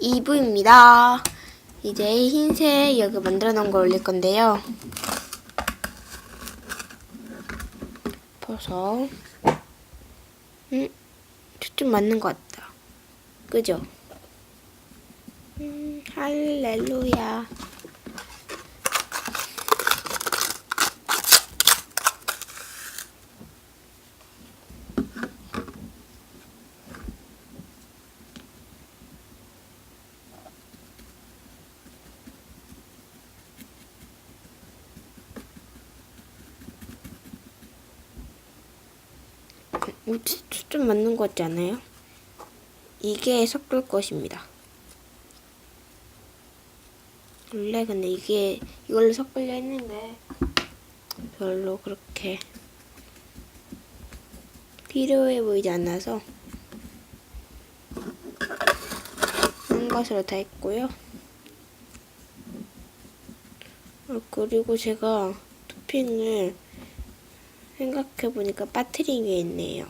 2부입니다. 이제 흰색 여기 만들어 놓은 걸 올릴 건데요. 버섯. 음, 초점 맞는 것 같다. 그죠? 음, 할렐루야. 어, 초점 맞는 것 같지 않아요? 이게 섞을 것입니다. 원래 근데 이게 이걸로 섞으려 했는데 별로 그렇게 필요해 보이지 않아서 한 것으로 다 했고요. 어, 그리고 제가 토핑을 생각해 보니까 빠트린 게 있네요.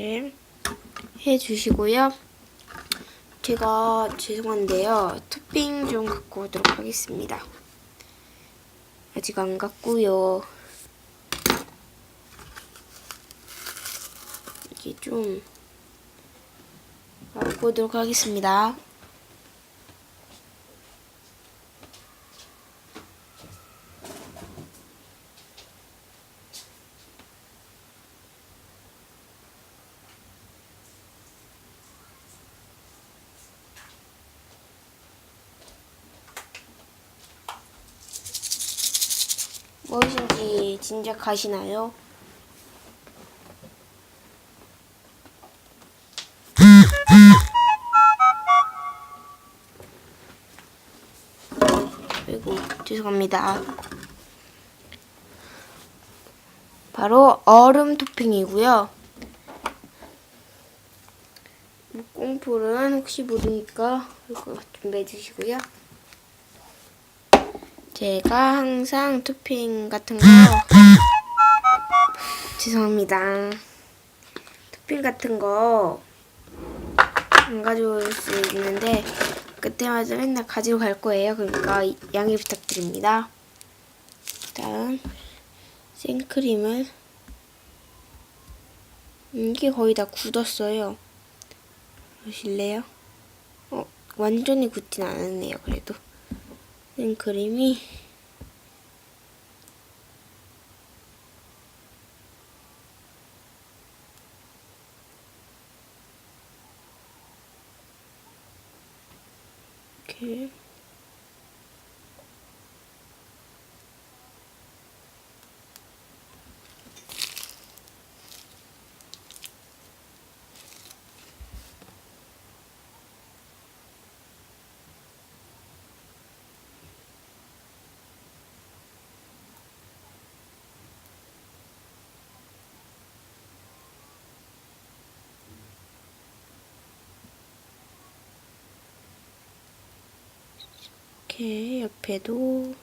이렇게 해주시고요. 제가 죄송한데요. 토핑 좀 갖고 오도록 하겠습니다. 아직 안 갖고요. 이게 좀 갖고 오도록 하겠습니다. 무엇인지 짐작하시나요? 아이고 죄송합니다. 바로 얼음 토핑이고요. 꽁풀은 혹시 모르니까 이거 준비해 주시고요. 제가 항상 토핑 같은 거 죄송합니다. 토핑 같은 거 안 가져올 수 있는데 그때마다 맨날 가지고 갈 거예요. 그러니까 양해 부탁드립니다. 일단 생크림을 음, 이게 거의 다 굳었어요. 보실래요? 어, 완전히 굳진 않았네요. 그래도. 생크림이 이렇게 이렇게 옆에도.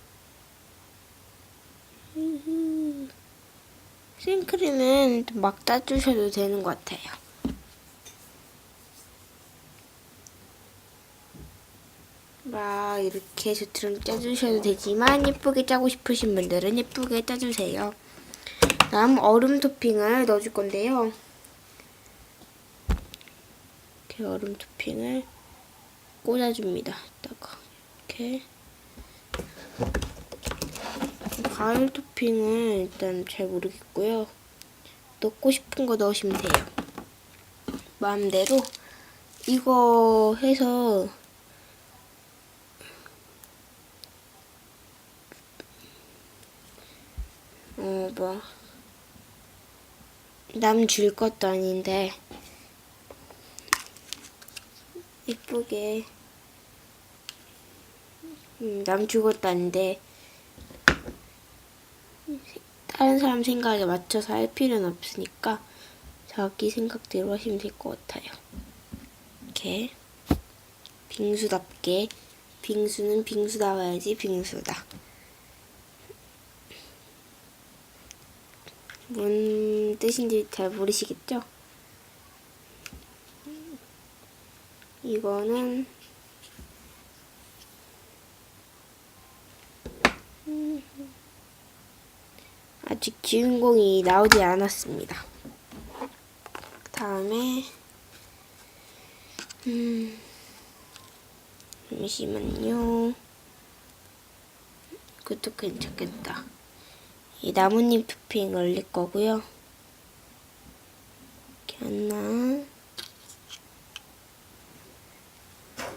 생크림은 막 짜주셔도 되는 것 같아요. 막 이렇게 저처럼 짜주셔도 되지만 예쁘게 짜고 싶으신 분들은 예쁘게 짜주세요. 다음 얼음 토핑을 넣어줄 건데요. 이렇게 얼음 토핑을 꽂아줍니다. 이따가 이렇게 과일 토핑은 일단 잘 모르겠고요. 넣고 싶은 거 넣으시면 돼요. 마음대로 이거 해서 어, 뭐, 남 줄 것도 아닌데, 예쁘게, 음, 남줄 것도 아닌데, 다른 사람 생각에 맞춰서 할 필요는 없으니까 자기 생각대로 하시면 될 것 같아요. 이렇게 빙수답게 빙수는 빙수다워야지 빙수다. 뭔 뜻인지 잘 모르시겠죠? 이거는 아직 주인공이 나오지 않았습니다. 다음에 음 잠시만요. 그것도 괜찮겠다. 이 나뭇잎 토핑 올릴 거고요. 이렇게 하나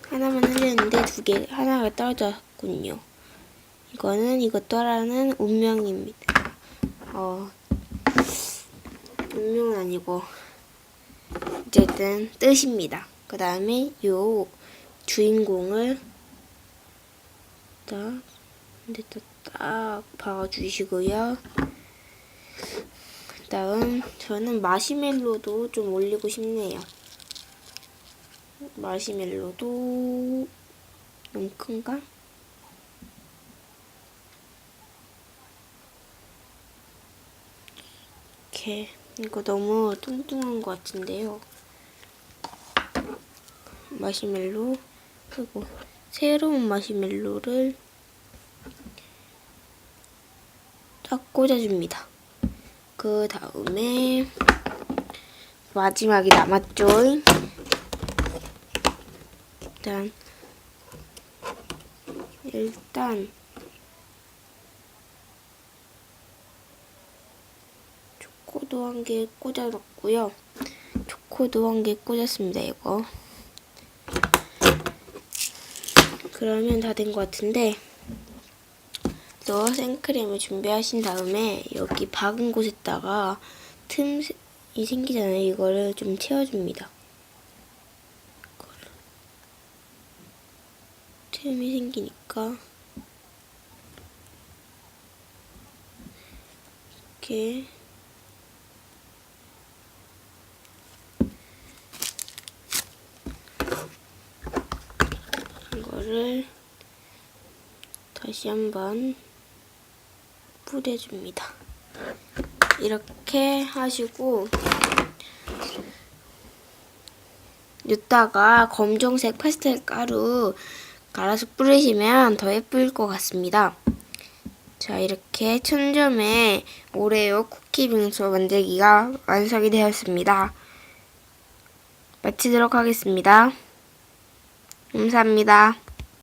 하나만 흘렸는데 두 개 하나가 떨어졌군요. 이거는 이거 떠라는 운명입니다. 어 운명은 아니고 어쨌든 뜻입니다. 그 다음에 요 주인공을 딱 근데 딱 박아주시고요. 그 다음 저는 마시멜로도 좀 올리고 싶네요. 마시멜로도 너무 큰가? 이렇게 이거 너무 뚱뚱한 것 같은데요. 마시멜로 그리고 새로운 마시멜로를 딱 꽂아줍니다. 그 다음에 마지막이 남았죠. 일단 일단 초코도 한 개 꽂아놨고요. 초코도 한 개 꽂았습니다. 이거. 그러면 다 된 것 같은데 또 생크림을 준비하신 다음에 여기 박은 곳에다가 틈이 생기잖아요. 이거를 좀 채워줍니다. 틈이 생기니까 이렇게 이거를 다시 한번 뿌려줍니다. 이렇게 하시고 이따가 검정색 파스텔 가루 갈아서 뿌리시면 더 예쁠 것 같습니다. 자 이렇게 천점의 오레오 쿠키 빙수 만들기가 완성이 되었습니다. 마치도록 하겠습니다. 감사합니다.